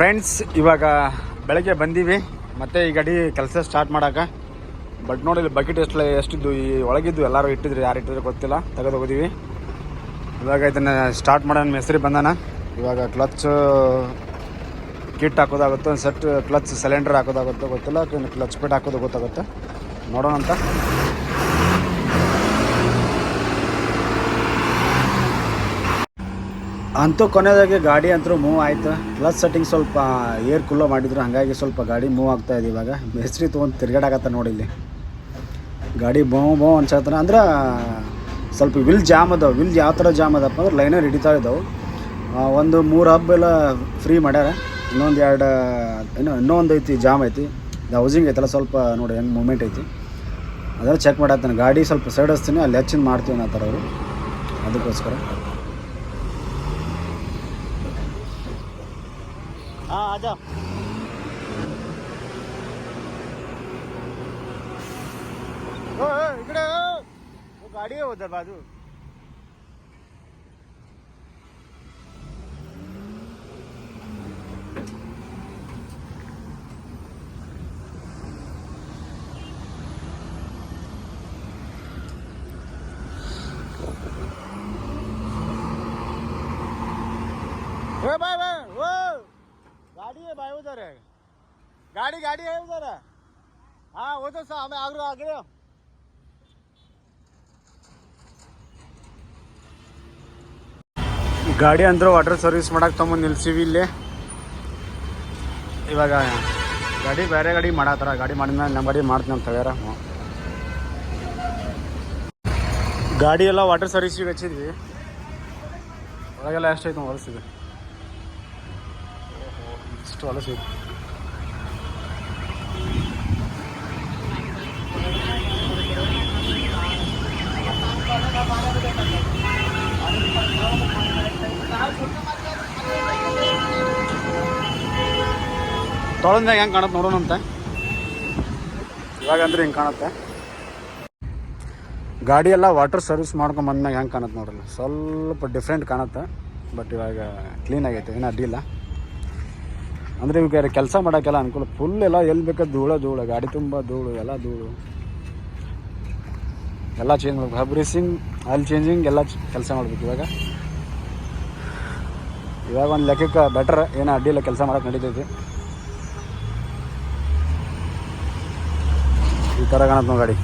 Friends ಇವಾಗ ಬೆಳಗ್ಗೆ ಬಂದೀವಿ. ಮತ್ತೆ ಈ ಗಾಡಿ ಕೆಲಸ ಸ್ಟಾರ್ಟ್ ಮಾಡೋಕೆ. ಬಟ್ ನೋಡಿ ಬಕೆಟ್ ಎಷ್ಟು ಎಷ್ಟಿದ್ದು, ಈ ಒಳಗಿದ್ದು ಎಲ್ಲರೂ ಇಟ್ಟಿದ್ರು, ಯಾರು ಇಟ್ಟಿದ್ರು ಗೊತ್ತಿಲ್ಲ. ತೆಗೆದು ಹೋಗಿದ್ದೀವಿ ಇವಾಗ ಇದನ್ನು ಸ್ಟಾರ್ಟ್ ಮಾಡೋಣ ಹೆಸರಿ ಬಂದಾನ. ಇವಾಗ ಕ್ಲಚ್ ಕಿಟ್ ಹಾಕೋದಾಗುತ್ತೆ, ಒಂದು ಸೆಟ್ ಕ್ಲಚ್ ಸಿಲಿಂಡರ್ ಹಾಕೋದಾಗುತ್ತೋ ಗೊತ್ತಿಲ್ಲ. ಕ್ಲಚ್ ಪಿಟ್ ಹಾಕೋದು ಗೊತ್ತಾಗುತ್ತೆ. ನೋಡೋಣ ಅಂತ ಅಂತೂ ಕೊನೆಯದಾಗಿ ಗಾಡಿ ಅಂತೂ ಮೂವ್ ಆಯಿತು. ಕ್ಲಚ್ ಸೆಟ್ಟಿಂಗ್ ಸ್ವಲ್ಪ ಏರ್ ಕುಲ್ಲೋ ಮಾಡಿದ್ರು. ಹಾಗಾಗಿ ಸ್ವಲ್ಪ ಗಾಡಿ ಮೂವ್ ಆಗ್ತಾ ಇದೆ ಇವಾಗ. ಹೆಸ್ರಿ ತೊಗೊಂಡು ತಿರ್ಗಾಡಕತ್ತ ನೋಡಿ ಇಲ್ಲಿ. ಗಾಡಿ ಬೋ ಬೋ ಅನ್ಸತ್ತನ. ಅಂದ್ರೆ, ಸ್ವಲ್ಪ ವಿಲ್ ಜಾಮ್ ಅದಾವೆ. ವಿಲ್ ಯಾವ ಥರ ಜಾಮ್ ಅದಪ್ಪ ಅಂದ್ರೆ ಲೈನರ್ ಹಿಡಿತಾ ಇದ್ದಾವೆ. ಒಂದು ಮೂರು ಹಬ್ ಎಲ್ಲ ಫ್ರೀ ಮಾಡ್ಯಾರ. ಇನ್ನೊಂದು ಎರಡು ಇನ್ನೂ ಇನ್ನೊಂದು ಐತಿ ಜಾಮ್ ಐತಿ. ಇದು ಹೌಸಿಂಗ್ ಐತಲ್ಲ, ಸ್ವಲ್ಪ ನೋಡಿ ಹೆಂಗೆ ಮೂಮೆಂಟ್ ಐತಿ. ಅದೆಲ್ಲ ಚೆಕ್ ಮಾಡತ್ತಾನೆ. ಗಾಡಿ ಸ್ವಲ್ಪ ಸೈಡ್ ಹಚ್ತೀನಿ, ಅಲ್ಲಿ ಹೆಚ್ಚಿನ ಮಾಡ್ತೀವಿ ಅನ್ನೋ ಥರ ಅವರು. ಅದಕ್ಕೋಸ್ಕರ. आजा। इकडे वो गाडी है उधर बाजू गाड़ी गाड़ी है उधर है हाँ वो तो सामने आगे आगे हो। ಗಾಡಿ ಅಂದ್ರೆ ವಾಟರ್ ಸರ್ವಿಸ್ ಮಾಡಕ್ಕೆ ತೊಗೊಂಬಂದು ನಿಲ್ಸಿವಿ ಇಲ್ಲಿ ಇವಾಗ ಗಾಡಿ ಬೇರೆ ಗಾಡಿ ಮಾಡತ್ತಾರ ಗಾಡಿ ಮಾಡಿದ್ಮೇಲೆ ನಮ್ಮ ಗಾಡಿ ಮಾಡ್ತೀನಿ ಅಂತ ಹೇಳ್ಯಾರ ಹ್ಞೂ. ಗಾಡಿ ಎಲ್ಲ ವಾಟರ್ ಸರ್ವಿಸಿಗೆ ಹಚ್ಚಿದ್ವಿ ಒಳಗೆಲ್ಲ ಎಷ್ಟೈತೆ ಹೊಲಸಿದೆ ಇಷ್ಟು ಹೊಲಸು ತೊಳೆದಾಗ ಹೆಂಗೆ ಕಾಣುತ್ತೆ ನೋಡೋಣಂತೆ ಇವಾಗ ಅಂದ್ರೆ ಹಿಂಗೆ ಕಾಣುತ್ತೆ. ಗಾಡಿ ಎಲ್ಲ ವಾಟರ್ ಸರ್ವಿಸ್ ಮಾಡ್ಕೊಂಡ್ ಬಂದಾಗ ಹೆಂಗೆ ಕಾಣುತ್ತೆ ನೋಡ್ರಿ. ಸ್ವಲ್ಪ ಡಿಫ್ರೆಂಟ್ ಕಾಣುತ್ತೆ ಬಟ್ ಇವಾಗ ಕ್ಲೀನ್ ಆಗೈತೆ, ಏನು ಅಡ್ಡಿಲ್ಲ ಅಂದರೆ ಇವಾಗ ಕೆಲಸ ಮಾಡೋಕ್ಕೆಲ್ಲ ಅನುಕೂಲ ಫುಲ್ ಎಲ್ಲ ಎಲ್ಲಿ ಬೇಕಾದ ಧೂಳ, ಧೂಳು, ಗಾಡಿ ತುಂಬ ಧೂಳು, ಎಲ್ಲ ಧೂಳು. ಎಲ್ಲ ಚೇಂಜ್ ಮಾಡ್ಬೇಕು. ಹಬ್ ರೇಸಿಂಗ್ ಆಯಿಲ್ ಚೇಂಜಿಂಗ್ ಎಲ್ಲ ಕೆಲಸ ಮಾಡ್ಬೇಕು ಇವಾಗ. ಇವಾಗ ಒಂದು ಲೆಕ್ಕಕ್ಕೆ ಬೆಟ್ರ್ ಏನೋ ಅಡ್ಡಿಲ್ಲ ಕೆಲಸ ಮಾಡೋಕೆ ನಡೀತೈತಿ. ಈ ಥರ ಕಾಣುತ್ತೆ ಗಾಡಿ.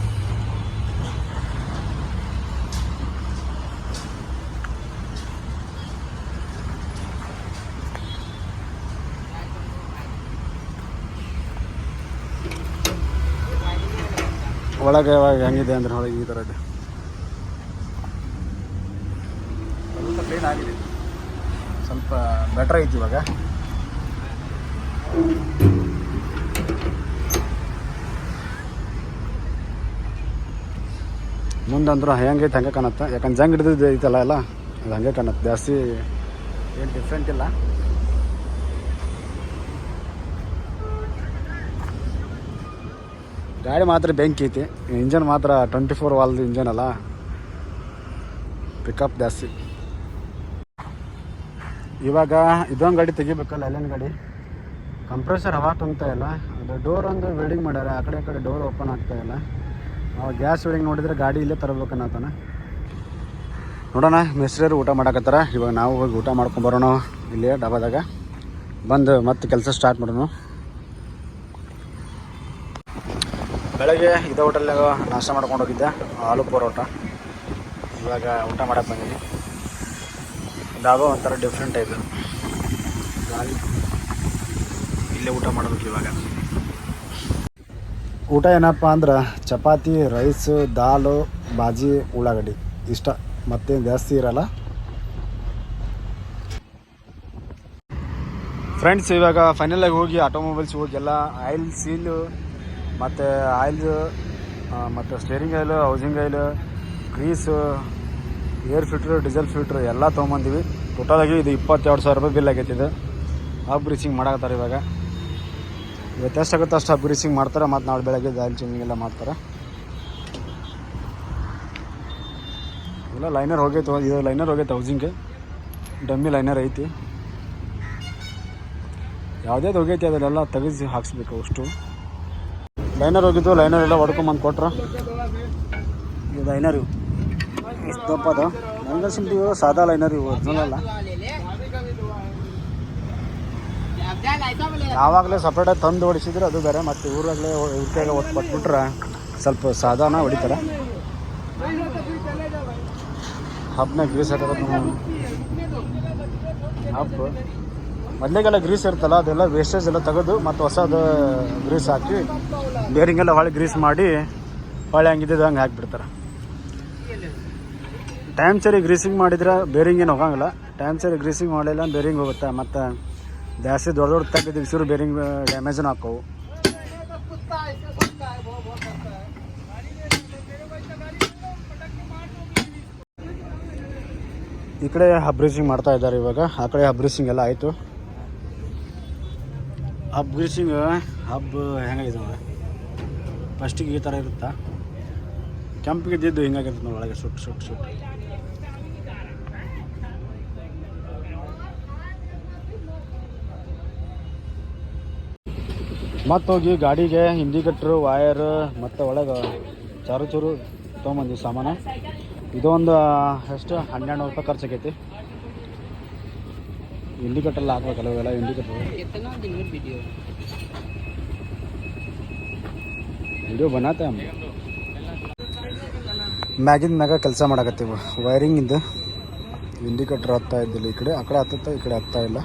ಒಳಗೆ ಇವಾಗ ಹೆಂಗಿದೆ ಅಂದ್ರೆ ಒಳಗೆ ಈ ಥರ ಇದೆ ಸ್ವಲ್ಪ ಕ್ಲೀನ್ ಆಗಿದೆ. ಸ್ವಲ್ಪ ಬೆಟ್ರ್ ಐತಿ ಇವಾಗ. ಮುಂದಂದ್ರೂ ಹೆಂಗೈತೆ ಹಂಗೆ ಕಾಣುತ್ತೆ. ಯಾಕಂದ್ರೆ ಜಂಗ್ ಹಿಡಿದಿದ್ದು ಐತಲ್ಲ ಎಲ್ಲ, ಅದು ಹಂಗೆ ಕಾಣುತ್ತೆ. ಜಾಸ್ತಿ ಏನು ಡಿಫ್ರೆಂಟ್ ಇಲ್ಲ. ಗಾಡಿ ಮಾತ್ರ ಬೆಂಕಿ ಐತಿ. ಇಂಜನ್ ಮಾತ್ರ ಟ್ವೆಂಟಿ ಫೋರ್ ವಾಲ್ದು ಇಂಜನ್ ಅಲ್ಲ. ಪಿಕಪ್ ಜಾಸ್ತಿ. ಇವಾಗ ಇದೊಂದು ಗಾಡಿ ತೆಗಿಬೇಕಲ್ಲ, ಅಲ್ಲೇನು ಗಾಡಿ. ಕಂಪ್ರೆಸರ್ ಹವಾ ತುಂಬ್ತಾ ಇಲ್ಲ. ಅದು ಡೋರ್ ಒಂದು ವೆಲ್ಡಿಂಗ್ ಮಾಡ್ಯಾರ, ಆ ಕಡೆ ಕಡೆ ಡೋರ್ ಓಪನ್ ಆಗ್ತಾ ಇಲ್ಲ. ಗ್ಯಾಸ್ ವೆಲ್ಡಿಂಗ್ ನೋಡಿದ್ರೆ ಗಾಡಿ ಇಲ್ಲೇ ತರಬೇಕನ್ನತಾನ ನೋಡೋಣ ಮಿಸ್ಟ್ರಿಯರು ಊಟ ಮಾಡಕತ್ತಾರ. ಇವಾಗ ನಾವು ಹೋಗಿ ಊಟ ಮಾಡ್ಕೊಂಡು ಬರೋಣ. ಇಲ್ಲಿ ಡಾಬಾದಾಗ. ಬಂದು ಮತ್ತೆ ಕೆಲಸ ಸ್ಟಾರ್ಟ್ ಮಾಡೋಣ. ಬೆಳಗ್ಗೆ ಇದೇ ಹೋಟೆಲ್ನಾಗ ನಾಷ್ಟ ಮಾಡ್ಕೊಂಡು ಹೋಗಿದ್ದೆ, ಆಲೂ ಪರೋಟ. ಇವಾಗ ಊಟ ಮಾಡಕ್ಕೆ ಬಂದೀನಿ. ಡಾಬಾ ಒಂಥರ ಡಿಫ್ರೆಂಟ್ ಟೈಪ್ ಇಲ್ಲೇ ಊಟ ಮಾಡಬೇಕು ಇವಾಗ. ಊಟ ಏನಪ್ಪ ಅಂದ್ರೆ ಚಪಾತಿ ರೈಸು ದಾಲು ಬಾಜಿ ಉಳ್ಳಾಗಡ್ಡಿ. ಇಷ್ಟ. ಮತ್ತೇನು ಜಾಸ್ತಿ ಇರಲ್ಲ. ಫ್ರೆಂಡ್ಸ್ ಇವಾಗ ಫೈನಲಾಗಿ ಹೋಗಿ ಆಟೋಮೊಬೈಲ್ಸ್ ಹೋಗಿ ಎಲ್ಲ ಆಯಿಲ್ ಸೀಲು ಮತ್ತು ಆಯಿಲ್ ಮತ್ತು steering oil housing oil grease air filter diesel filter ಎಲ್ಲ ತೊಗೊಂಬಂದಿವಿ. ಟೋಟಲಾಗಿ ಇದು ಇಪ್ಪತ್ತೆರಡು ಸಾವಿರ ರೂಪಾಯಿ ಬಿಲ್ ಆಗೈತೆ ಇದು. ಆಫ್ ಗ್ರೀಸಿಂಗ್ ಮಾಡಾಕತ್ತಾರ ಇವಾಗ. ಇವತ್ತು ಎಷ್ಟಾಗುತ್ತೆ ಅಷ್ಟು ಆಫ್ ಗ್ರೀಸಿಂಗ್ ಮಾಡ್ತಾರೆ, ಮತ್ತು ನಾಳೆ ಬೆಳಗ್ಗೆ ಆಯಿಲ್ ಚೇಂಜಿಂಗ್ ಎಲ್ಲ ಮಾಡ್ತಾರೆ. ಇಲ್ಲ ಲೈನರ್ ಹೋಗೈತೆ, ಇದು ಲೈನರ್ ಹೋಗೈತೆ ಹೌಸಿಂಗ್ ಡಮ್ಮಿ ಲೈನರ್ ಐತಿ. ಯಾವುದೇ ಹೋಗೈತಿ, ಅದನ್ನೆಲ್ಲ ತೆಗೆಸಿ ಹಾಕ್ಸ್ಬೇಕು ಅಷ್ಟು. ಲೈನರ್ ಹೋಗಿದ್ದು ಲೈನರ್ ಎಲ್ಲ ಹೊಡ್ಕೊಂಬಂದು ಕೊಟ್ರ. ಇದು ಲೈನರ್ ಇವು. ಎಷ್ಟು ದಪ್ಪ ಅದು ಸಾದಾ ಲೈನರ್ ಒರಿಜಿನಲ್ ಯಾವಾಗಲೇ ಸಪ್ರೇಟಾಗಿ ತಂದು ಹೊಡಿಸಿದ್ರೆ ಅದು ಬೇರೆ, ಮತ್ತು ಊರಾಗಲೇ ಇವ್ರಿಗಾಗ ಒತ್ತು ಸ್ವಲ್ಪ ಸಾದಾನ ಹೊಡಿತಾರೆ. ಹಬ್ಬನ ಗ್ರೀಸ್ ಹಾಕೋದು ಹಬ್ಬ. ಮೊದಲಿಗೆಲ್ಲ ಗ್ರೀಸ್ ಇರ್ತಲ್ಲ ಅದೆಲ್ಲ ವೇಸ್ಟೇಜ್ ಎಲ್ಲ ತೆಗೆದು ಮತ್ತು ಹೊಸದು ಗ್ರೀಸ್ ಹಾಕಿ ಬೇರಿಂಗೆಲ್ಲ ಹೊಳೆ ಗ್ರೀಸ್ ಮಾಡಿ ಹೊಳೆ ಹಂಗಿದ್ದು ಹಂಗೆ ಹಾಕಿಬಿಡ್ತಾರೆ. ಟೈಮ್ ಸರಿ ಗ್ರೀಸಿಂಗ್ ಮಾಡಿದ್ರೆ ಬೇರಿಂಗ್ ಏನು ಹೋಗಂಗಿಲ್ಲ. ಟೈಮ್ ಸರಿ ಗ್ರೀಸಿಂಗ್ ಮಾಡಲಿಲ್ಲ ಬೇರಿಂಗ್ ಹೋಗುತ್ತೆ. ಮತ್ತು ಜಾಸ್ತಿ ದೊಡ್ಡ ದೊಡ್ಡ ತಗ್ಗಿದ್ದು ಇಸಿರು ಬೇರಿಂಗ್ ಡ್ಯಾಮೇಜನ್ನು ಹಾಕೋವು. ಈ ಕಡೆ ಹಬ್ ಗ್ರೀಸಿಂಗ್ ಮಾಡ್ತಾ ಇದ್ದಾರೆ ಇವಾಗ. ಆ ಕಡೆ ಹಬ್ ಗ್ರೀಸಿಂಗ್ ಎಲ್ಲ ಆಯಿತು. ಹಬ್ ಗ್ರೀಸಿಂಗ್ ಹಬ್ ಹೆಂಗಾಗಿದೆ ಫಸ್ಟಿಗೆ ಈ ಥರ ಇರುತ್ತಾ? ಕೆಂಪಿಗೆ ಇದ್ದಿದ್ದು ಹಿಂಗಾಗಿರುತ್ತೆ ನೋಡಿ ಒಳಗೆ ಸುಟ್ಟು ಸುಟ್ಟು ಸುಟ್ಟು ಮತ್ತೆ ಹೋಗಿ ಗಾಡಿಗೆ ಇಂಡಿಕೇಟ್ರ್ ವಯರ್ ವಾಯರ್ ಮತ್ತು ಒಳಗೆ ಚಾರು ಚೂರು ತೊಗೊಂಬಂದ್ವಿ ಸಾಮಾನು. ಇದೊಂದು ಎಷ್ಟು? ಹನ್ನೆರಡು ನೂರು ರೂಪಾಯಿ ಖರ್ಚು ಆಗೈತಿ. ಇಂಡಿಕೇಟ್ರಲ್ಲಿ ಹಾಕ್ಬೇಕಲ್ಲ ಇವೆಲ್ಲ ಇಂಡಿಕೇಟ್ರ್ ವಿಡಿಯೋ ಬನ್ನತ್ತೆ ಮ್ಯಾಗಿನ ಮ್ಯಾಗ ಕೆಲಸ ಮಾಡಕತ್ತೀವಿ. ವೈರಿಂಗಿಂದು ಇಂಡಿಕೇಟ್ರ್ ಹತ್ತಾ ಇದ್ದಿಲ್ಲ, ಈ ಕಡೆ ಆ ಕಡೆ ಹತ್ತತ್ತ, ಈ ಕಡೆ ಹತ್ತಾ ಇಲ್ಲ.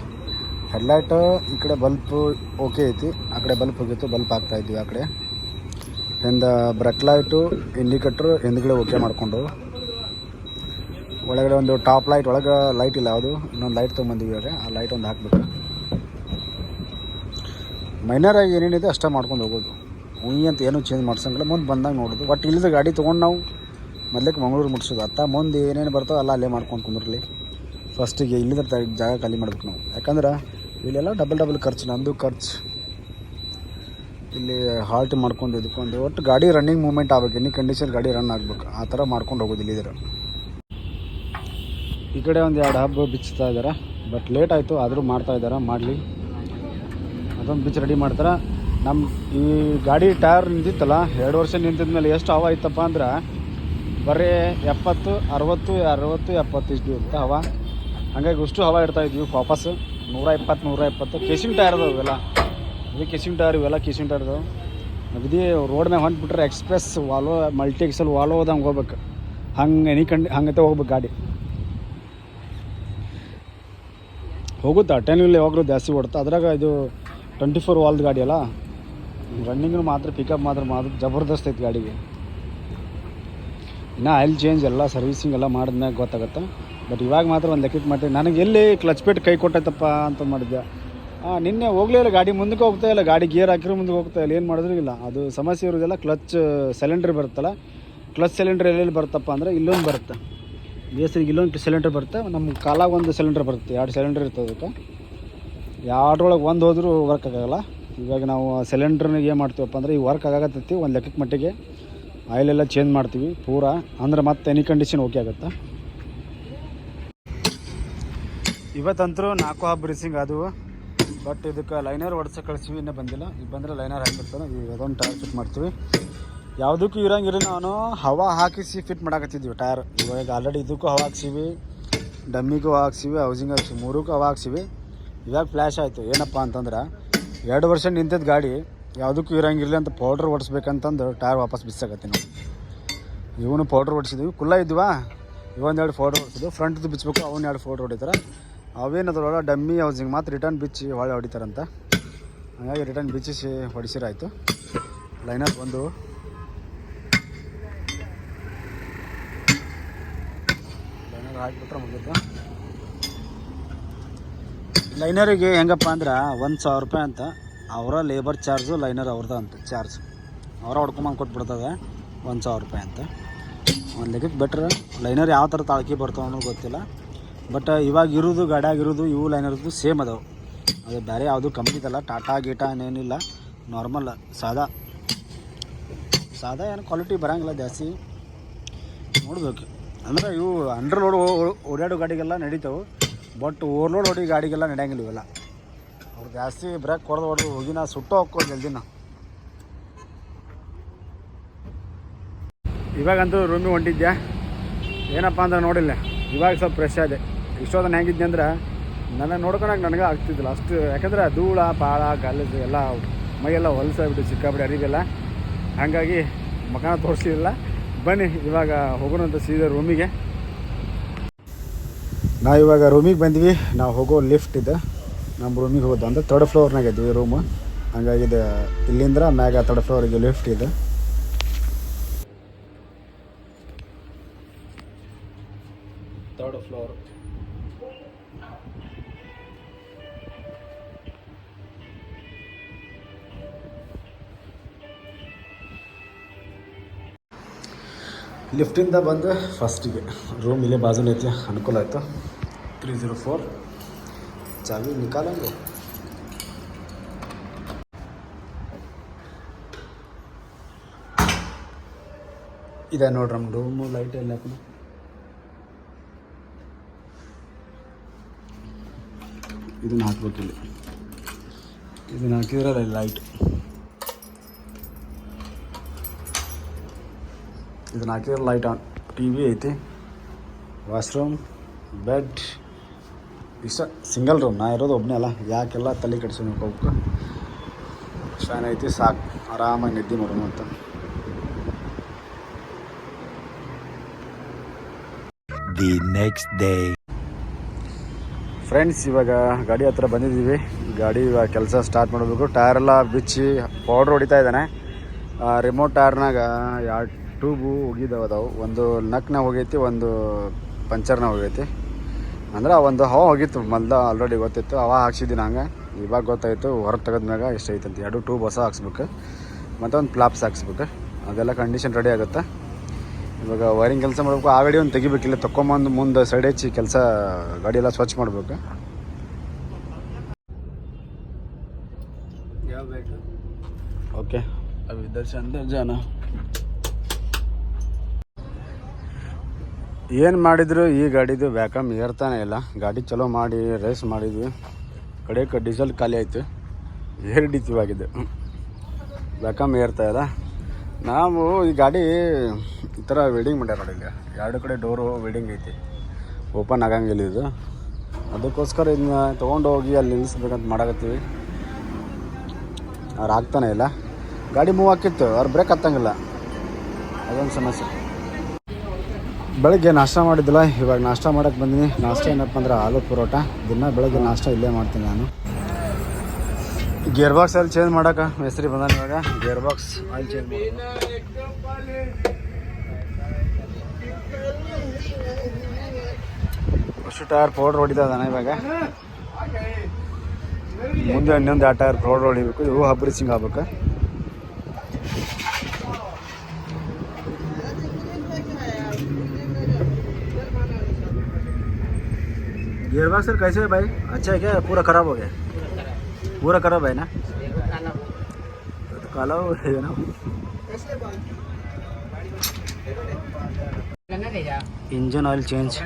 ಹೆಡ್ಲೈಟ್ ಈ ಕಡೆ ಬಲ್ಪ್ ಓಕೆ ಐತಿ. ಆ ಕಡೆ ಬಲ್ಪ್ ಹೋಗಿತ್ತು, ಬಲ್ಪ್ ಹಾಕ್ತಾ ಇದ್ವಿ ಆ ಕಡೆ. ಹಿಂದ ಬ್ರೆಕ್ ಲೈಟು ಇಂಡಿಕೇಟ್ರ್ ಹಿಂದ್ಗಡೆ ಓಕೆ ಮಾಡಿಕೊಂಡು. ಒಳಗಡೆ ಒಂದು ಟಾಪ್ ಲೈಟ್ ಒಳಗೆ ಲೈಟ್ ಇಲ್ಲ ಯಾವುದು, ಇನ್ನೊಂದು ಲೈಟ್ ತೊಗೊಂಬಂದಿವಿ ಇವಾಗ ಆ ಲೈಟ್ ಒಂದು ಹಾಕ್ಬೇಕು. ಮೈನರಾಗಿ ಏನೇನಿದೆ ಅಷ್ಟೇ ಮಾಡ್ಕೊಂಡು ಹೋಗೋದು. ಉಯಿ ಅಂತ ಏನೂ ಚೇಂಜ್ ಮಾಡ್ಸಂಗಿಲ್ಲ. ಮುಂದೆ ಬಂದಾಗ ನೋಡೋದು. ಬಟ್ ಇಲ್ಲದ ಗಾಡಿ ತೊಗೊಂಡು ನಾವು ಮೊದಲಕ್ಕೆ ಮಂಗಳೂರು ಮುಟ್ಸೋದು. ಅತ್ತ ಮುಂದೆ ಏನೇನು ಬರ್ತಾವೆ ಅಲ್ಲ ಅಲ್ಲೇ ಮಾಡ್ಕೊಂಡು ಕುಂದಿರಲಿ. ಫಸ್ಟಿಗೆ ಇಲ್ಲಿಂದ ತ- ಜಾಗ ಖಾಲಿ ಮಾಡ್ಬೇಕು ನಾವು. ಯಾಕಂದ್ರೆ ಇಲ್ಲೆಲ್ಲ ಡಬಲ್ ಡಬಲ್ ಖರ್ಚು ನಂದು ಖರ್ಚು. ಇಲ್ಲಿ ಹಾಲ್ಟ್ ಮಾಡ್ಕೊಂಡು ಇದ್ಕೊಂಡು, ಒಟ್ಟು ಗಾಡಿ ರನ್ನಿಂಗ್ ಮೂಮೆಂಟ್ ಆಗ್ಬೇಕು ಎನಿ ಕಂಡೀಷನ್ ಗಾಡಿ ರನ್ ಆಗ್ಬೇಕು, ಆ ಥರ ಮಾಡ್ಕೊಂಡು ಹೋಗೋದಿಲ್ಲ ಇದ್ರ. ಈ ಕಡೆ ಒಂದು ಎರಡು ಹಬ್ಬ ಬಿಚ್ಚುತ್ತಾ ಇದ್ದಾರೆ ಬಟ್ ಲೇಟ್ ಆಯಿತು, ಆದರೂ ಮಾಡ್ತಾ ಇದ್ದಾರೆ ಮಾಡಲಿ. ಅದೊಂದು ಬಿಚ್ ರೆಡಿ ಮಾಡ್ತಾರೆ. ನಮ್ಮ ಈ ಗಾಡಿ ಟೈರ್ ನಿಂತಿತ್ತಲ್ಲ, ಎರಡು ವರ್ಷ ನಿಂತಿದ ಮೇಲೆ ಎಷ್ಟು ಹವಾ ಇತ್ತಪ್ಪ ಅಂದ್ರೆ, ಬರೀ ಎಪ್ಪತ್ತು, ಅರವತ್ತು ಅರವತ್ತು ಎಪ್ಪತ್ತು ಇಷ್ಟು ಇರುತ್ತೆ ಹವಾ. ಹಂಗಾಗಿ ಅಷ್ಟು ಹವಾ ಇಡ್ತಾ ಇದ್ವಿ ವಾಪಸ್ ನೂರ ಇಪ್ಪತ್ತು ನೂರ ಇಪ್ಪತ್ತು. ಕೇಸಿಂಗ್ ಟೈರ್ ಅದಾವೆ ಇವೆಲ್ಲ. ಇದು ಕೇಸಿಂಗ್ ಟೈರ್ ಇವೆಲ್ಲ ಕೇಸಿಂಗ್ ಟೈರ್ ಅದಾವೆ. ಅಗದಿ ರೋಡ್ ಮ್ಯಾಗ ಹೊಂಟ್ಬಿಟ್ರೆ express Volvo multi axle Volvo ಹೋದಂಗೆ ಹೋಗ್ಬೇಕು. ಹಂಗೆ ಎನಿ ಕಂಡು ಹಂಗತೆ ಹೋಗ್ಬೇಕು ಗಾಡಿ. ಹೋಗುತ್ತಾ? ಟೆನ್ ವೀಲ್ ಯಾವಾಗಲೂ ಜಾಸ್ತಿ ಓಡುತ್ತೆ? ಅದ್ರಾಗ ಇದು ಟ್ವೆಂಟಿ ಫೋರ್ ವಾಲ್ದ ಗಾಡಿ ಅಲ್ಲ? ರನ್ನಿಂಗ್ ಮಾತ್ರ ಪಿಕಪ್ ಮಾತ್ರ ಮಾತ್ರ ಜಬರ್ದಸ್ತ್ ಐತೆ ಗಾಡಿಗೆ. ಇನ್ನು ಆಯಿಲ್ ಚೇಂಜ್ ಎಲ್ಲ ಸರ್ವಿಸಿಂಗ್ ಎಲ್ಲ ಮಾಡಿದ್ಮ್ಯಾಗ ಗೊತ್ತಾಗತ್ತೆ? ಬಟ್ ಇವಾಗ ಮಾತ್ರ ಒಂದು ಲೆಕ್ಕಕ್ಕೆ ಮಾಡ್ತೀನಿ. ನನಗೆ ಎಲ್ಲಿ ಕ್ಲಚ್ ಪೇಟ್ ಕೈ ಕೊಟ್ಟೈತಪ್ಪ ಅಂತ ಮಾಡಿದ್ದೆ ನಿನ್ನೆ ಹೋಗಲೇ ಇಲ್ಲ, ಗಾಡಿ ಮುಂದಕ್ಕೆ ಹೋಗ್ತಾ ಇಲ್ಲ, ಗಾಡಿ ಗೇರ್ ಹಾಕಿರೋ ಮುಂದಕ್ಕೆ ಹೋಗ್ತಾ ಇಲ್ಲ, ಏನು ಮಾಡಿದ್ರು ಇಲ್ಲ. ಅದು ಸಮಸ್ಯೆ ಇರೋದೆಲ್ಲ ಕ್ಲಚ್ ಸಿಲಿಂಡ್ರ್ ಬರುತ್ತಲ್ಲ ಕ್ಲಚ್ ಸಿಲಿಂಡ್ರ್ ಎಲ್ಲೆಲ್ಲಿ ಬರುತ್ತಪ್ಪ ಅಂದರೆ ಇಲ್ಲೊಂದು ಬರುತ್ತೆ. ಬೇಸಿಗೆ ಇಲ್ಲೊಂದು ಸಿಲಿಂಡ್ರ್ ಬರುತ್ತೆ ನಮ್ಮ ಕಾಲಾಗ ಒಂದು ಸಿಲಿಂಡ್ರ್ ಬರುತ್ತೆ, ಎರಡು ಸಿಲಿಂಡ್ರ್ ಇರ್ತದೆ ಅದಕ್ಕೆ. ಎರಡರೊಳಗೆ ಒಂದು ಹೋದರೂ ವರ್ಕ್ ಆಗೋಲ್ಲ. ಇವಾಗ ನಾವು ಸಿಲಿಂಡ್ರನ್ನ ಏನು ಮಾಡ್ತೀವಪ್ಪ ಅಂದರೆ ಈ ವರ್ಕ್ ಆಗಾಕತ್ತೈತಿ, ಒಂದು ಲೆಕ್ಕಕ್ಕೆ ಮಟ್ಟಿಗೆ. ಆಯಿಲೆಲ್ಲ ಚೇಂಜ್ ಮಾಡ್ತೀವಿ, ಪೂರಾ. ಅಂದ್ರೆ ಮತ್ತೆ ಎನಿ ಕಂಡೀಷನ್ ಓಕೆ ಆಗುತ್ತೆ? ಇವತ್ತಂತರೂ ನಾಲ್ಕು ಹಬ್ಬ ರೀಸಿಂಗ್ ಅದು ಬಟ್ ಇದಕ್ಕೆ ಲೈನರ್ ಹೊಡ್ಸಕ್ಕೆ ಕಳಿಸ್ತೀವಿ ಇನ್ನೂ ಬಂದಿಲ್ಲ. ಈಗ ಬಂದರೆ ಲೈನರ್ ಹಾಕಿರ್ತಾನೆ ಈಗ ಅದೊಂದು ಟೈರ್ ಫಿಟ್ ಮಾಡ್ತೀವಿ. ಯಾವುದಕ್ಕೂ ಇರಂಗಿಲ್ಲ ನಾನು. ಹವಾ ಹಾಕಿಸಿ ಫಿಟ್ ಮಾಡಾಕತ್ತಿದ್ವಿ ಟೈರ್ ಇವಾಗ ಆಲ್ರೆಡಿ ಇದಕ್ಕೂ ಹವಾ ಹಾಕ್ಸಿವಿ. ಡಮ್ಮಿಗೂ ಹಾಕ್ಸಿವಿ ಹೌಸಿಂಗ್ ಹಾಕ್ಸಿವಿ ಮೂರಕ್ಕೂ ಹವಾ ಹಾಕ್ಸಿವಿ. ಇವಾಗ ಫ್ಲ್ಯಾಶ್ ಆಯಿತು. ಏನಪ್ಪ ಅಂತಂದ್ರೆ, ಎರಡು ವರ್ಷ ನಿಂತಿದ್ದ ಗಾಡಿ, ಯಾವುದಕ್ಕೂ ಇರಂಗಿರಲಿ ಅಂತ ಪೌಡ್ರ್ ಹೊಡಿಸ್ಬೇಕಂತಂದು ಟೈರ್ ವಾಪಸ್ ಬಿಸಾಕತ್ತೀನಿ ನಾವು. ಇವನು ಪೌಡ್ರ್ ಹೊಡಿಸಿದ್ವಿ ಕುಲ್ಲ ಇದ್ವಾ? ಇವೊಂದೆರಡು ಫೋಟೋ ಹೊಡಿಸಿದ್ವಿ ಫ್ರಂಟ್ದು ಬಿಚ್ಚಬೇಕು ಎರಡು ಫೋಟೋ ಹೊಡಿತಾರೆ. ಅವೇನದ್ರೊಳಗೆ ಡಮ್ಮಿ ಹೌಸಿಂಗ್ ಮಾತ್ರ ರಿಟರ್ನ್ ಬಿಚ್ಚಿ ಹೊಳೆ ಹೊಡಿತಾರಂತ. ಹಾಗಾಗಿ ರಿಟರ್ನ್ ಬಿಚ್ಚಿಸಿ ಹೊಡಿಸಿರಾಯಿತು. ಲೈನರ್ ಬಂದು. ಲೈನರ್ ಹಾಕಿಬಿಟ್ರೆ ಮುಗಿತು. ಲೈನರಿಗೆ ಹೆಂಗಪ್ಪ ಅಂದ್ರೆ ಒಂದು ಸಾವಿರ ರೂಪಾಯಿ ಅಂತ. ಅವರ ಲೇಬರ್ ಚಾರ್ಜು ಲೈನರ್ ಅವ್ರದ್ದು ಅಂತ ಚಾರ್ಜ್ ಅವರ ಹೊಡ್ಕೊಂಬಂದು ಕೊಟ್ಬಿಡ್ತದೆ, ಒಂದು ಸಾವಿರ ರೂಪಾಯಿ ಅಂತ. ಒಂದು ಲೆಕ್ಕಕ್ಕೆ ಬೆಟ್ರ್ ಲೈನರ್ ಯಾವ ಥರ ತಾಳ್ಕಿ ಬರ್ತಾವನ್ನೂ ಗೊತ್ತಿಲ್ಲ. ಬಟ್ ಇವಾಗ ಇರೋದು ಗಾಡಿಯಾಗಿರೋದು ಇವು ಲೈನರ್ದು ಸೇಮ್ ಅದಾವೆ. ಅದು ಬೇರೆ ಯಾವುದು ಕಂಪ್ನಿದಲ್ಲ ಟಾಟಾ ಗೀಟಾ ಏನೇನಿಲ್ಲ ನಾರ್ಮಲ್ ಸಾದಾ. ಸಾದಾ ಏನು ಕ್ವಾಲಿಟಿ ಬರೋಂಗಿಲ್ಲ ಜಾಸ್ತಿ. ನೋಡ್ಬೇಕು. ಅಂದ್ರೆ ಇವು ಅಂಡರ್ ಲೋಡ್ ಓಡಾಡೋ ಗಾಡಿಗೆಲ್ಲ ನಡೀತಾವೆ. ಬಟ್ ಓವರ್ಲೋಡ್ ಹೊಡಿ ಗಾಡಿಗೆಲ್ಲ ನಡೆಯಂಗಿಲ್ಲ ಇವೆಲ್ಲ. ಅವ್ರು ಜಾಸ್ತಿ ಬ್ರೇಕ್ ಹೊಡೆದು ಹೊಡೆದು ಹೋಗಿ ನಾ ಸುಟ್ಟು ಹೋಗ್ಕೋ ಜಲ್ದಿನ. ಇವಾಗಂತೂ ರೂಮಿಗೆ ಹೊಂಟಿದ್ಯಾ? ಏನಪ್ಪ ಅಂದ್ರೆ ನೋಡಿಲ್ಲ. ಇವಾಗ ಸ್ವಲ್ಪ ಫ್ರೆಶ್ ಆದೆ. ಇಷ್ಟೊತ್ತನ ಹೆಂಗಿದ್ದೆ ಅಂದ್ರೆ ನನ್ನ ನೋಡ್ಕೊಳಕ್ಕೆ ನನಗೆ ಆಗ್ತಿದ್ದಿಲ್ಲ. ಅಷ್ಟು ಯಾಕಂದ್ರೆ ಧೂಳ, ಪಾಳ, ಗಲಜು ಎಲ್ಲ ಮೈಯೆಲ್ಲ ಹೊಲಸಾಗ್ಬಿಟ್ಟು ಸಿಕ್ಕಾಬಿಟ್ಟು ಅರಿವೆಲ್ಲ ಹಾಗಾಗಿ ಮಕಾನ ತೋರಿಸಲಿಲ್ಲ ಬನ್ನಿ ಇವಾಗ ಹೋಗೋಣ ಅಂತ ಸೀದಾ ರೂಮಿಗೆ ನಾವು ಇವಾಗ ರೂಮಿಗೆ ಬಂದ್ವಿ. ನಾವು ಹೋಗೋ ಲಿಫ್ಟ್ ಇದೆ. ನಮ್ಮ ರೂಮಿಗೆ ಹೋದ ಅಂದರೆ ತರ್ಡ್ ಫ್ಲೋರ್ನಾಗ ಇದ್ವಿ ರೂಮು ಹಂಗಾಗಿ ಇಲ್ಲಿಂದ್ರ ಇಲ್ಲಿಂದ ಮ್ಯಾಗ ತರ್ಡ್ ಫ್ಲೋರಿಗೆ ಲಿಫ್ಟ್ ಇದೆ. ಲಿಫ್ಟಿಂದ ಬಂದು ಫಸ್ಟಿಗೆ ರೂಮ್ ಇಲ್ಲೇ ಬಾಜುನ ಐತಿ ಅನುಕೂಲ ಆಯಿತು ತ್ರೀ ಜೀರೋ ಫೋರ್ ಚಾವಿ ನಿಕಾಲಂಗೆ ಇದೆ ನೋಡ್ರಿ ನಮ್ಮ ರೂಮು ಲೈಟ್ ಎಲ್ಲ ಹಾಕೋಣ ಇದನ್ನ ಹಾಕ್ಬೇಕಿಲ್ಲ ಇದನ್ನ ಹಾಕಿದ್ರೆ ಲೈಟ್ ಇದನ್ನ ಹಾಕಿದ್ರೆ ಲೈಟ್ ಆನ್ ಟಿ ವಿ ಐತಿ. ವಾಶ್ರೂಮ್ ಬೆಡ್ ಇಷ್ಟ. ಸಿಂಗಲ್ ರೂಮ್ ನಾ ಇರೋದು ಒಬ್ಬನೇ ಅಲ್ಲ. ಯಾಕೆಲ್ಲ ತಲೆ ಕೆಡ್ಸ್ಕೊಳಕ್ಕೆ ಹೋಗ್ಬೇಕು? ಫ್ಯಾನ್ ಐತಿ ಸಾಕು. ಆರಾಮಾಗಿ ನಿದ್ದೆ ಮಾಡೋಣ ಅಂತ. ದಿ ನೆಕ್ಸ್ಟ್ ಡೇ ಫ್ರೆಂಡ್ಸ್ ಇವಾಗ ಗಾಡಿ ಹತ್ರ ಬಂದಿದ್ದೀವಿ. ಗಾಡಿ ಇವಾಗ ಕೆಲಸ ಸ್ಟಾರ್ಟ್ ಮಾಡಬೇಕು. ಟೈರೆಲ್ಲ ಬಿಚ್ಚಿ ಪೌಡ್ರ್ ಹೊಡಿತಾ ಇದ್ದಾನೆ. ರಿಮೋಟ್ ಟೈರ್ನಾಗ ಎರಡು ಟ್ಯೂಬು ಹೋಗಿದ್ದಾವೆ ಅದಾವು. ಒಂದು ನಕ್ನ ಹೋಗೈತಿ ಒಂದು ಪಂಚರ್ನ ಹೋಗೈತಿ. ಅಂದ್ರೆ ಒಂದು ಹವಾ ಹೋಗಿತ್ತು ಮೊದ್ಲು ಆಲ್ರೆಡಿ ಗೊತ್ತಿತ್ತು. ಹವಾ ಹಾಕ್ಸಿದ್ದೀನಿ ಹಂಗೆ ಇವಾಗ ಗೊತ್ತಾಯಿತು ಹೊರಗೆ ತೆಗೆದ್ಮ್ಯಾಗ ಎಷ್ಟೈತೆ ಅಂತ ಎರಡು ಟ್ಯೂಬ್ ಹೊಸ ಹಾಕ್ಸ್ಬೇಕು. ಮತ್ತು ಒಂದು ಪ್ಲಾಪ್ಸ್ ಹಾಕ್ಸ್ಬೇಕು. ಅದೆಲ್ಲ ಕಂಡೀಷನ್ ರೆಡಿ ಆಗುತ್ತೆ? ಇವಾಗ ವೈರಿಂಗ್ ಕೆಲಸ ಮಾಡಬೇಕು. ಆ ಗಾಡಿ ಒಂದು ತೆಗಿಬೇಕಿಲ್ಲ ತಗೊಂಬಂದು ಮುಂದೆ ಸೈಡ್ ಹಚ್ಚಿ ಕೆಲಸ ಗಾಡಿ ಎಲ್ಲ ಸ್ವಚ್ಛ ಮಾಡಬೇಕು. ಓಕೆ ಅವು ಇದ್ದರ್ ಚಂದ ಜನ. ಏನು ಮಾಡಿದ್ರು? ಈ ಗಾಡಿದು ವ್ಯಾಕಮ್ ಏರ್ತಾನೆ ಇಲ್ಲ. ಗಾಡಿ ಚಲೋ ಮಾಡಿ ರೇಸ್ ಮಾಡಿದ್ವಿ. ಕಡೆ ಡೀಸೆಲ್ ಖಾಲಿ ಆಯಿತು. ಏರಿಡಿತ್ತು ಹಿಡಿತೀವಾಗಿದೆ ವ್ಯಾಕಮ್ ಏರ್ತಾ ಇಲ್ಲ ನಾವು ಈ ಗಾಡಿ ಈ ಥರ ವೆಲ್ಡಿಂಗ್ ಮಾಡ್ಯಾರ ನೋಡಿ ಇಲ್ಲಿ ಎರಡು ಕಡೆ ಡೋರು ವೆಲ್ಡಿಂಗ್ ಐತಿ. ಓಪನ್ ಆಗಂಗಿಲ್ಲ ಇದು. ಅದಕ್ಕೋಸ್ಕರ ಇದನ್ನ ತೊಗೊಂಡು ಹೋಗಿ ಅಲ್ಲಿ ನಿಲ್ಲಿಸ್ಬೇಕಂತ ಮಾಡಕತ್ತೀವಿ. ಅವ್ರು ಆಗ್ತಾನೆ ಇಲ್ಲ. ಗಾಡಿ ಮೂವ್ ಹಾಕಿತ್ತು ಅವ್ರು ಬ್ರೇಕ್ ಹತ್ತಂಗಿಲ್ಲ ಅದೊಂದು ಸಮಸ್ಯೆ. ಬೆಳಗ್ಗೆ ನಾಷ್ಟ ಮಾಡಿದ್ದಿಲ್ಲ, ಇವಾಗ ನಾಷ್ಟ ಮಾಡಕ್ಕೆ ಬಂದಿನಿ. ನಾಷ್ಟ ಏನಪ್ಪ ಅಂದ್ರೆ ಆಲೂ ಪರೋಟ. ದಿನ ಬೆಳಗ್ಗೆ ನಾಷ್ಟ ಇಲ್ಲೇ ಮಾಡ್ತೀನಿ ನಾನು. ಗೇರ್ ಬಾಕ್ಸ್ ಅಲ್ಲಿ ಚೇಂಜ್ ಮಾಡಕ ಹೆಸರಿ ಬಂದಾನ ಇವಾಗ. ಗೇರ್ ಬಾಕ್ಸ್ ಆಯಿಲ್ ಚೇಂಜ್ ಅಷ್ಟು ಟೈರ್ ಪೌಡ್ರ್ ಹೊಡಿತಾ ಇದ್ದಾನೆ ಇವಾಗ. ಮುಂದೆ ಇನ್ನೊಂದು ಎರಡು ಟೈರ್ ಪೌಡ್ರ್ ಹೊಡಿಬೇಕು ಇವು ಹಬ್ರಿಸಿಂಗ್ ಆಗ್ಬೇಕು. गियर बॉक्स सर कैसे है भाई अच्छा है क्या पूरा खराब हो गया पूरा खराब है ना तो काला हो गया ना इंजन ऑयल चेंज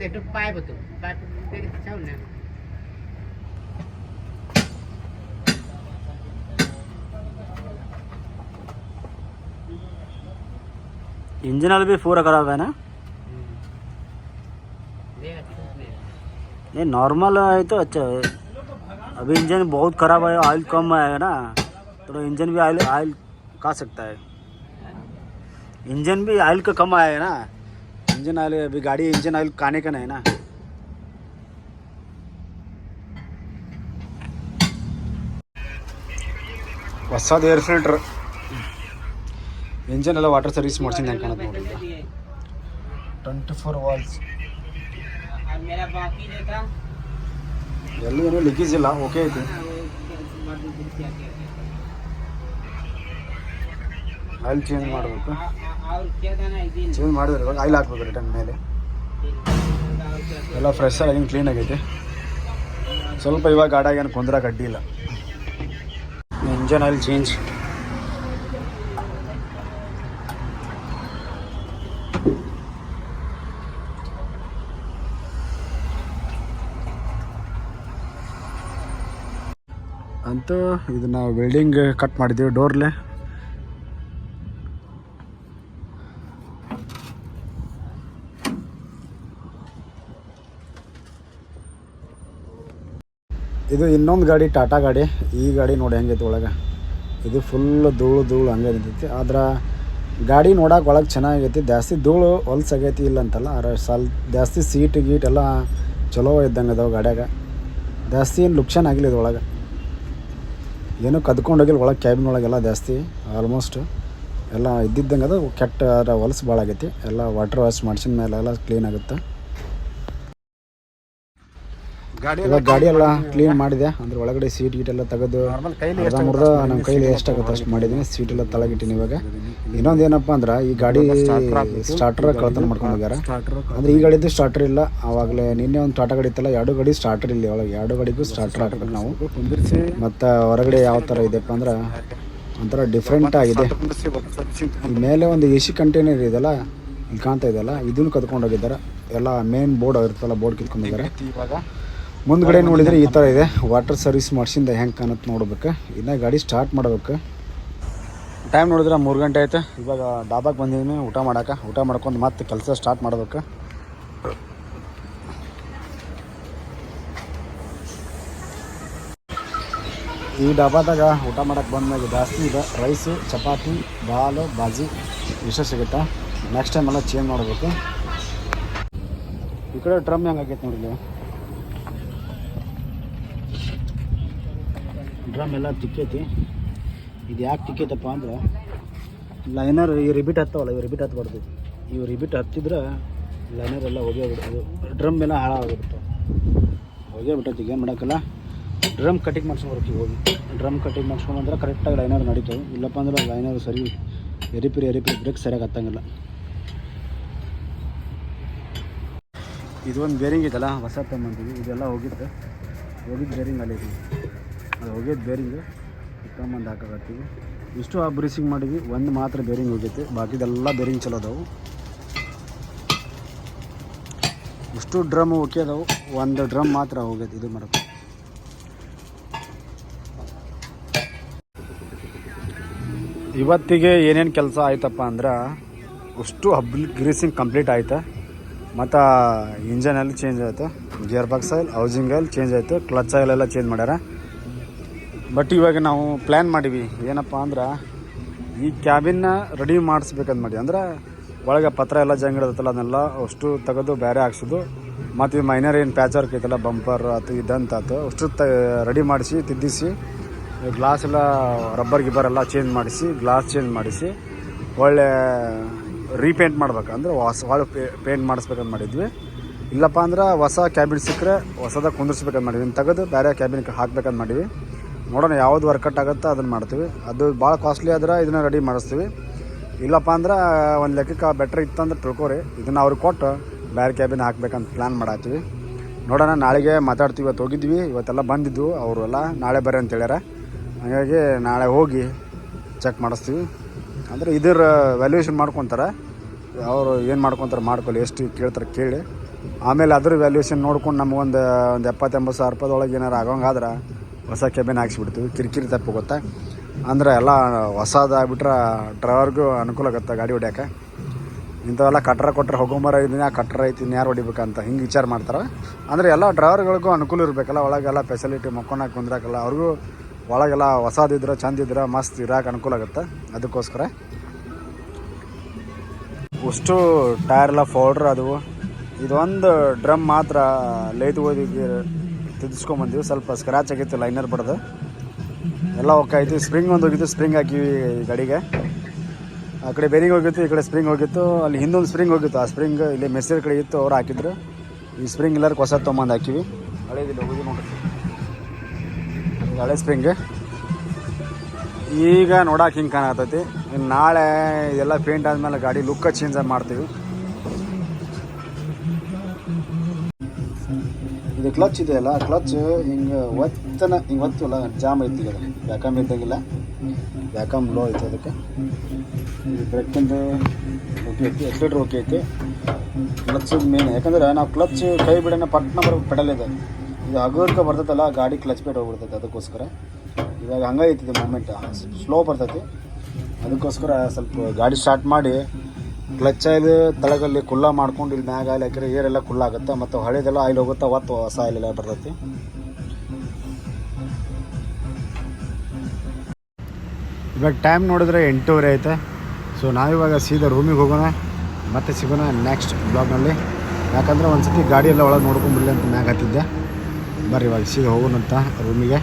একটু পাইব তো পাইপ इंजन ऑयल भी पूरा खराब है ना ये नॉर्मल है तो अच्छा है अभी इंजन बहुत खराब है ऑयल कम आएगा ना तो इंजन भी ऑयल ऑयल खा सकता है इंजन भी ऑयल का कम आएगा ना इंजन ऑयल अभी गाड़ी इंजन ऑयल खाने का नहीं ना ಹೊಸದು ಏರ್ ಫಿಲ್ಟ್ರ್ ಇಂಜನ್ ಎಲ್ಲ ವಾಟರ್ ಸರ್ವಿಸ್ ಮಾಡ್ಸಿದ್ದಂಗೆ ಕಾಣುತ್ತೆ ನೋಡಿ ಟ್ವೆಂಟಿ ಫೋರ್ ವಾಲ್ಸ್ ಎಲ್ಲೂ ಏನೂ ಲೀಕೇಜ್ ಇಲ್ಲ ಓಕೆ ಐತಿ. ಆಯಿಲ್ ಚೇಂಜ್ ಮಾಡಬೇಕು. ಚೇಂಜ್ ಮಾಡಿದ್ರೆ ಇವಾಗ ಆಯಿಲ್ ಹಾಕ್ಬೇಕು ರಿಟರ್ನ್ ಮೇಲೆ. ಎಲ್ಲ ಫ್ರೆಶ್ ಆಗಿ ಕ್ಲೀನ್ ಆಗೈತೆ. ಸ್ವಲ್ಪ ಇವಾಗ ಗಾಡಾಗಿ ಏನು ಕುಂದ್ರ ಕಡ್ಡಿ ಇಲ್ಲ. ಇಂಜನ್ ಆಯಿಲ್ ಚೇಂಜ್ ಆಯಿತು. ನಾವು ವೆಲ್ಡಿಂಗ್ ಕಟ್ ಮಾಡಿದ್ದೀವಿ ಡೋರ್ಲೆ ಇದು ಇನ್ನೊಂದು ಗಾಡಿ ಟಾಟಾ ಗಾಡಿ. ಈ ಗಾಡಿ ನೋಡಿ ಹೆಂಗೈತೆ ಒಳಗೆ. ಇದು ಫುಲ್ ಧೂಳು ಧೂಳು ಹಂಗೆ ನಿಂತೈತಿ ಆದ್ರೆ ಗಾಡಿ ನೋಡೋಕೆ ಒಳಗೆ ಚೆನ್ನಾಗೈತಿ. ಜಾಸ್ತಿ ಧೂಳು ಹೊಲ್ಸಾಗೈತಿ ಇಲ್ಲ ಅಂತಲ್ಲ. ಆದ್ರೆ ಸಲ್ ಜಾಸ್ತಿ ಸೀಟ್ ಗೀಟ್ ಎಲ್ಲ ಚಲೋ ಇದ್ದಂಗೆ ಅದಾವೆ ಗಾಡ್ಯಾಗ. ಜಾಸ್ತಿ ಏನು ಲುಕ್ಷನ್ ಆಗಿಲ್ಲ ಇದು ಒಳಗೆ. ಏನೂ ಕದ್ಕೊಂಡೋಗಿಲ್ಲ, ಒಳಗೆ ಕ್ಯಾಬಿನ್ ಒಳಗೆಲ್ಲ ಜಾಸ್ತಿ ಆಲ್ಮೋಸ್ಟ್ ಎಲ್ಲ ಇದ್ದಿದ್ದಂಗೆ ಅದು ಕೆಟ್ಟ ಹೊಲಸು ಭಾಳ ಆಗೈತಿ. ಎಲ್ಲ ವಾಟ್ರ್ ವಾಶ್ ಮಾಡ್ಸಿದ್ಮೇಲೆ ಎಲ್ಲ ಕ್ಲೀನ್ ಆಗುತ್ತೆ. ಇವಾಗ ಗಾಡಿ ಎಲ್ಲ ಕ್ಲೀನ್ ಮಾಡಿದೆ ಅಂದ್ರೆ ಒಳಗಡೆ ಸೀಟ್ ಗೀಟ್ ಎಲ್ಲ ತೆಗೆದು ಅರ್ಧ ಕೈಯಲ್ಲಿ ನಮ್ಮ ಕೈಲಿ ಎಷ್ಟಾಗುತ್ತೆ ಅಷ್ಟು ಮಾಡಿದ್ದೀನಿ ಸೀಟ್ ಎಲ್ಲ ತಳಗಿಟ್ಟಿನಿ ಇವಾಗ. ಇನ್ನೊಂದು ಏನಪ್ಪಾ ಅಂದ್ರೆ ಈ ಗಾಡಿ ಸ್ಟಾರ್ಟರ್ ಕಳ್ತನ ಮಾಡ್ಕೊಂಡಿದ್ದಾರೆ. ಅಂದ್ರೆ ಈ ಗಾಡಿದು ಸ್ಟಾರ್ಟರ್ ಇಲ್ಲ ಆವಾಗಲೇ ನಿನ್ನೆ ಒಂದು ಟಾಟಾ ಗಾಡಿ ಇತ್ತಲ್ಲ ಎರಡು ಗಾಡಿ ಸ್ಟಾರ್ಟರ್ ಇಲ್ಲ ಒಳಗೆ ಎರಡು ಗಾಡಿಗೂ ಸ್ಟಾರ್ಟರ್ ಹಾಕ್ಬೇಕು ನಾವು. ಮತ್ತು ಹೊರಗಡೆ ಯಾವ ತರ ಇದೆಪ್ಪ ಅಂದ್ರೆ ಒಂಥರ ಡಿಫ್ರೆಂಟ್ ಆಗಿದೆ. ಮೇಲೆ ಒಂದು ಎ ಸಿ ಕಂಟೈನರ್ ಇದೆಲ್ಲ ಇಲ್ಲಿ ಕಾಣ್ತಾ ಇದೆಯಲ್ಲ ಇದನ್ನು ಕದ್ಕೊಂಡು ಹೋಗಿದ್ದಾರೆ. ಎಲ್ಲ ಮೇನ್ ಬೋರ್ಡ್ ಇರ್ತಲ್ಲ ಬೋರ್ಡ್ ಕಿತ್ಕೊಂಡಿದ್ದಾರೆ. ಮುಂದ್ಗಡೆ ನೋಡಿದ್ರೆ ಈ ಥರ ಇದೆ. ವಾಟರ್ ಸರ್ವಿಸ್ ಮಾಡ್ಸಿಂದ ಹೆಂಗೆ ಕಾಣುತ್ತೆ ನೋಡ್ಬೇಕು. ಇನ್ನ ಗಾಡಿ ಸ್ಟಾರ್ಟ್ ಮಾಡ್ಬೇಕು. ಟೈಮ್ ನೋಡಿದ್ರೆ ಮೂರು ಗಂಟೆ ಆಯ್ತು. ಇವಾಗ ಡಾಬಾಕ್ ಬಂದಿದ್ದೀನಿ ಊಟ ಮಾಡಕ್ಕೆ ಊಟ ಮಾಡ್ಕೊಂಡು ಮತ್ತೆ ಕೆಲಸ ಸ್ಟಾರ್ಟ್ ಮಾಡ್ಬೇಕು. ಈ ಡಾಬಾದಾಗ ಊಟ ಮಾಡಕ್ಕೆ ಬಂದಾಗ ಜಾಸ್ತಿ ಇದೆ. ರೈಸು ಚಪಾತಿ, ದಾಲು, ಬಾಜಿ ಇಷ್ಟ ಸಿಗುತ್ತೆ. ನೆಕ್ಸ್ಟ್ ಟೈಮ್ ಎಲ್ಲ ಚೇಂಜ್ ಮಾಡಬೇಕು. ಈ ಕಡೆ ಡ್ರಮ್ ಹೆಂಗೆ ಆಗೈತೆ ನೋಡಿಲ್ಲ ಡ್ರಮ್ ಎಲ್ಲ ತಿಕ್ಕೈತಿ. ಇದು ಯಾಕೆ ತಿಕ್ಕೈತಪ್ಪ ಅಂದ್ರೆ ಲೈನರ್ ಈ ರಿಬಿಟ್ ಹತ್ತವಲ್ಲ ಇವು ರಿಬಿಟ್ ಹತ್ತಬಾರ್ದು ಇವು ರಿಬಿಟ್ ಹತ್ತಿದ್ರೆ ಲೈನರ್ ಎಲ್ಲ ಹೋಗೇ ಬಿಡ್ತದೆ ಡ್ರಮ್ ಎಲ್ಲ ಹಾಳಾಗೋಗ್ಬಿಡ್ತಾವೆ ಹೋಗೇ ಬಿಟ್ಟೈತಿ ಏನು ಮಾಡೋಕ್ಕಲ್ಲ? ಡ್ರಮ್ ಕಟಿಂಗ್ ಮಾಡ್ಸ್ಕೊಂಬರ್ಬೇಕು ಈಗ ಹೋಗಿ. ಡ್ರಮ್ ಕಟಿಂಗ್ ಮಾಡ್ಸ್ಕೊಂಬಂದ್ರೆ ಕರೆಕ್ಟಾಗಿ ಲೈನರ್ ನಡೀತವೆ. ಇಲ್ಲಪ್ಪ ಅಂದ್ರೆ ಲೈನರ್ ಸರಿ ಎರಿಪಿರಿ ಎರಿಪಿರಿ ಬ್ರೇಕ್ ಸರಿಯಾಗಿ ಹತ್ತಂಗಿಲ್ಲ. ಇದು ಒಂದು ಬೇರಿಂಗ್ ಇದೆಲ್ಲ ಹೊಸ ತಗೊಂಬಂತೀವಿ ಇದೆಲ್ಲ ಹೋಗಿತ್ತು. ಹೋಗಿದ್ದು ಬೇರಿಂಗ್ ಅಲ್ಲಿ ಅದು ಹೋಗ್ಯದ ಬೇರಿಂಗ್ ಇಟ್ಕೊಂಬಂದು ಹಾಕಾಕತ್ತೀವಿ. ಇಷ್ಟು ಆ ಬ್ರೀಸಿಂಗ್ ಮಾಡಿದ್ವಿ. ಒಂದು ಮಾತ್ರ ಬೇರಿಂಗ್ ಹೋಗೈತೆ. ಬಾಕಿದೆಲ್ಲ ಬೇರಿಂಗ್ ಚಲೋ ಅದಾವು. ಇಷ್ಟು ಡ್ರಮ್ ಓಕೆ ಅದಾವು. ಒಂದು ಡ್ರಮ್ ಮಾತ್ರ ಹೋಗೈತಿ ಇದು ಮಾಡಕ್ಕೆ ಇವತ್ತಿಗೆ ಏನೇನು ಕೆಲಸ ಆಯ್ತಪ್ಪ ಅಂದ್ರೆ ಅಷ್ಟು ಹಬ್ ಗ್ರೀಸಿಂಗ್ ಕಂಪ್ಲೀಟ್ ಆಯ್ತು. ಮತ್ತು ಇಂಜನ್ ಎಲ್ಲ ಚೇಂಜ್ ಆಯಿತು. Gear box oil housing oil change ಆಯಿತು. ಕ್ಲಚ್ ಆಯಿಲ್ ಎಲ್ಲ ಚೇಂಜ್ ಮಾಡ್ಯಾರ. ಬಟ್ ಇವಾಗ ನಾವು ಪ್ಲ್ಯಾನ್ ಮಾಡೀವಿ. ಏನಪ್ಪ ಅಂದ್ರೆ, ಈ ಕ್ಯಾಬಿನ್ನ ರೆಡಿ ಮಾಡಿಸ್ಬೇಕಂತ ಮಾಡಿ. ಅಂದ್ರೆ, ಒಳಗೆ ಪತ್ರ ಎಲ್ಲ ಜಂಗಿಡತ್ತಲ್ಲ ಅದನ್ನೆಲ್ಲ ಅಷ್ಟು ತೆಗೆದು ಬೇರೆ ಹಾಕ್ಸೋದು. ಮತ್ತು ಈ ಮೈನರ್ ಏನು ಪ್ಯಾಚ್ ವರ್ಕ್ ಐತಲ್ಲ ಬಂಪರ್ ಆತು ಇದಂತಾತು ಅಷ್ಟು ತ ರೆಡಿ ಮಾಡಿಸಿ, ತಿದ್ದಿಸಿ ಗ್ಲಾಸ್ ಎಲ್ಲ ರಬ್ಬರ್ ಗಿಬ್ಬರ್ ಎಲ್ಲ ಚೇಂಜ್ ಮಾಡಿಸಿ ಗ್ಲಾಸ್ ಚೇಂಜ್ ಮಾಡಿಸಿ, ಒಳ್ಳೆ ರೀಪೇಂಟ್ ಮಾಡ್ಬೇಕು. ಅಂದ್ರೆ, ಹೊಸ ಪೇ ಪೇಂಟ್ ಮಾಡಿಸ್ಬೇಕಂತ ಮಾಡಿದ್ವಿ. ಇಲ್ಲಪ್ಪ ಅಂದ್ರೆ, ಹೊಸ ಕ್ಯಾಬಿನ್ ಸಿಕ್ಕರೆ ಹೊಸದಾಗ ಕುಂದಿರ್ಸ್ಬೇಕಂತ ಮಾಡಿದ್ವಿ. ತೆಗೆದು ಬೇರೆ ಕ್ಯಾಬಿನ್ಗೆ ಹಾಕ್ಬೇಕಂತ ಮಾಡೀವಿ ನೋಡೋಣ ಯಾವ್ದು ವರ್ಕೌಟ್ ಆಗುತ್ತೋ ಅದನ್ನು ಮಾಡ್ತೀವಿ. ಅದು ಭಾಳ ಕಾಸ್ಟ್ಲಿ ಆದ್ರೆ ಇದನ್ನ ರೆಡಿ ಮಾಡಿಸ್ತೀವಿ. ಇಲ್ಲಪ್ಪ ಅಂದ್ರೆ, ಒಂದು ಲೆಕ್ಕಕ್ಕೆ ಬೆಟ್ರ್ ಇತ್ತಂದ್ರೆ ತಿಳ್ಕೊರಿ. ಇದನ್ನು ಅವ್ರಿಗೆ ಕೊಟ್ಟು ಬೇರೆ ಕ್ಯಾಬಿನ್ ಹಾಕ್ಬೇಕಂತ ಪ್ಲ್ಯಾನ್ ಮಾಡತ್ತೀವಿ. ನೋಡೋಣ, ನಾಳೆಗೆ ಮಾತಾಡ್ತೀವಿ. ಇವತ್ತು ಹೋಗಿದ್ವಿ, ಇವತ್ತೆಲ್ಲ ಬಂದಿದ್ವು ಅವರು ಎಲ್ಲ. ನಾಳೆ ಬರ್ರಿ ಅಂತ ಹೇಳ್ಯಾರ. ಹಾಗಾಗಿ ನಾಳೆ ಹೋಗಿ ಚೆಕ್ ಮಾಡಿಸ್ತೀವಿ. ಅಂದರೆ ಇದರ ವ್ಯಾಲ್ಯೂಯೇಷನ್ ಮಾಡ್ಕೊತಾರೆ. ಅವರು ಏನು ಮಾಡ್ಕೊತಾರೆ ಮಾಡ್ಕೊಳ್ಳಿ, ಎಷ್ಟು ಕೇಳ್ತಾರೆ ಕೇಳಿ. ಆಮೇಲೆ ಅದ್ರ ವ್ಯಾಲ್ಯೂಯೇಷನ್ ನೋಡ್ಕೊಂಡು ನಮಗೊಂದು, ಒಂದು ಎಪ್ಪತ್ತೆಂಬತ್ತು ಸಾವಿರ ರೂಪಾಯಿದೊಳಗೆ ಏನಾರು ಆಗೋಂಗಾದ್ರೆ ಹೊಸ ಕೆಬಿನ್ ಹಾಕ್ಸ್ಬಿಡ್ತೀವಿ. ಕಿರಿಕಿರಿ ತಪ್ಪು ಗೊತ್ತಾ? ಅಂದ್ರೆ ಎಲ್ಲ ಹೊಸದಾಗ್ಬಿಟ್ರೆ ಡ್ರೈವರ್ಗೂ ಅನುಕೂಲ ಆಗುತ್ತೆ ಗಾಡಿ ಹೊಡ್ಯಾಕೆ. ಇಂಥವೆಲ್ಲ ಕಟ್ರ ಕೊಟ್ಟರೆ ಹೋಗೊಂಬರ ಇದನ್ನ ಆ ಕಟ್ರ ಐತಿ ಯಾರು ಹೊಡಿಬೇಕಂತ ಹಿಂಗೆ ವಿಚಾರ ಮಾಡ್ತಾರೆ. ಅಂದರೆ ಎಲ್ಲ ಡ್ರೈವರ್ಗಳಿಗೂ ಅನುಕೂಲ ಇರಬೇಕಲ್ಲ, ಒಳಗೆಲ್ಲ ಫೆಸಿಲಿಟಿ ಮಕ್ಕೊಂಡಾಗ ಕುಂದ್ರಾಕಲ್ಲ, ಅವ್ರಿಗೂ ಒಳಗೆಲ್ಲ ಹೊಸದಿದ್ರೆ ಚಂದಿದ್ರೆ ಮಸ್ತ್ ಇರೋಕೆ ಅನುಕೂಲ ಆಗುತ್ತೆ. ಅದಕ್ಕೋಸ್ಕರ ಅಷ್ಟು ಟೈರ್ ಎಲ್ಲ ಫೌಡ್ರ್ ಅದು. ಇದೊಂದು ಡ್ರಮ್ ಮಾತ್ರ, ಲೈತ್ ಓದಿ ತಿದ್ದಿಸ್ಕೊಂಬಂದಿವಿ. ಸ್ವಲ್ಪ ಸ್ಕ್ರಾಚ್ ಆಗಿತ್ತು ಲೈನರ್ ಬಡ್ದು. ಎಲ್ಲ ಹೋಗ್ತಾಯಿತ್ತು ಸ್ಪ್ರಿಂಗ್ ಒಂದು ಹೋಗಿತ್ತು ಸ್ಪ್ರಿಂಗ್ ಹಾಕಿವಿ ಗಾಡಿಗೆ. ಆ ಕಡೆ ಬೇರೆ ಹೋಗಿತ್ತು, ಈ ಕಡೆ ಸ್ಪ್ರಿಂಗ್ ಹೋಗಿತ್ತು. ಅಲ್ಲಿ ಹಿಂದೊಂದು ಸ್ಪ್ರಿಂಗ್ ಹೋಗಿತ್ತು. ಆ ಸ್ಪ್ರಿಂಗ್ ಇಲ್ಲಿ ಮೆಸ್ಸಿನ ಕಡೆ ಇತ್ತು, ಅವ್ರು ಹಾಕಿದ್ರು. ಈ ಸ್ಪ್ರಿಂಗ್ ಎಲ್ಲರೂ ಹೊಸ ತೊಗೊಂಬಂದು ಹಾಕಿವಿ. ಹಳೇದಿಲ್ಲ ಹೋಗಿ ನೋಡಿ ಹಳೆ ಸ್ಪ್ರಿಂಗ್ ಈಗ ನೋಡಕ್ಕೆ ಹಿಂಗೆ ಕಾಣತೈತಿ ನಾಳೆ ಇದೆಲ್ಲ ಪೇಂಟ್ ಆದಮೇಲೆ ಗಾಡಿ ಲುಕ್ಕ ಚೇಂಜ್ ಮಾಡ್ತೀವಿ. ಇದು ಕ್ಲಚ್ ಇದೆಯಲ್ಲ ಕ್ಲಚ್ ಹಿಂಗೆ ಒತ್ತನ, ಹಿಂಗೆ ಒತ್ತಲ್ಲ ಜಾಮ್ ಐತಿ ಈಗ ಅದು ವ್ಯಾಕಮ್ ಇದ್ದಂಗಿಲ್ಲ. ಲೋ ಐತೆ ಅದಕ್ಕೆ. ಬ್ರೇಕಿಂದು ಓಕೆ ಐತಿ ಎಕ್ಸಿಲೇಟ್ರ್ ಓಕೆ ಐತಿ. ಕ್ಲಚ್ ಮೇನ್ ಯಾಕಂದ್ರೆ ನಾವು ಕ್ಲಚ್ ಕೈ ಬಿಡೋಣ ಪಟ್ನ ಬರೋ ಪೆಡಲ್ ಇದೆ. ಇದು ಹಗುರ್ಕ ಬರ್ತೈತಲ್ಲ, ಗಾಡಿ ಕ್ಲಚ್ ಪೇಟ್ ಹೋಗ್ಬಿಡ್ತೈತೆ ಅದಕ್ಕೋಸ್ಕರ. ಇವಾಗ ಹಂಗೆ ಮೂಮೆಂಟ್ ಸ್ಲೋ ಬರ್ತೈತಿ. ಅದಕ್ಕೋಸ್ಕರ ಸ್ವಲ್ಪ ಗಾಡಿ ಸ್ಟಾರ್ಟ್ ಮಾಡಿ ಕ್ಲಚ್ ಆಯಿಲ್, ತಳಗಲ್ಲಿ ಕುಲ್ಲ ಮಾಡ್ಕೊಂಡು ಇಲ್ಲಿ ಮ್ಯಾಗ ಆಯಿಲ್ ಹಾಕಿದ್ರೆ ಏರೆಲ್ಲ ಕುಲ್ಲ ಆಗುತ್ತೆ, ಮತ್ತು ಹಳೆದೆಲ್ಲ ಆಯಿಲ್ ಹೋಗುತ್ತೆ, ಅವತ್ತು ಹೊಸ ಆಯಿಲ್ ಎಲ್ಲ ಬರ್ತೈತಿ. ಇವಾಗ ಟೈಮ್ ನೋಡಿದ್ರೆ ಎಂಟೂವರೆ ಐತೆ. ಸೊ ನಾವಿವಾಗ ಸೀದಾ ರೂಮಿಗೆ ಹೋಗೋಣ, ಮತ್ತೆ ಸಿಗೋಣ ನೆಕ್ಸ್ಟ್ ಬ್ಲಾಗ್ನಲ್ಲಿ ಯಾಕಂದರೆ ಒಂದು ಸತಿ ಗಾಡಿ ಎಲ್ಲ ಒಳಗೆ ನೋಡ್ಕೊಂಬಿಡ್ಲಿ ಅಂತ ಮ್ಯಾಗ ಹತ್ತಿದ್ದೆ. ಬರ್ರಿ ಇವಾಗ ಸೀದಾ ಹೋಗೋಣಂತ ರೂಮಿಗೆ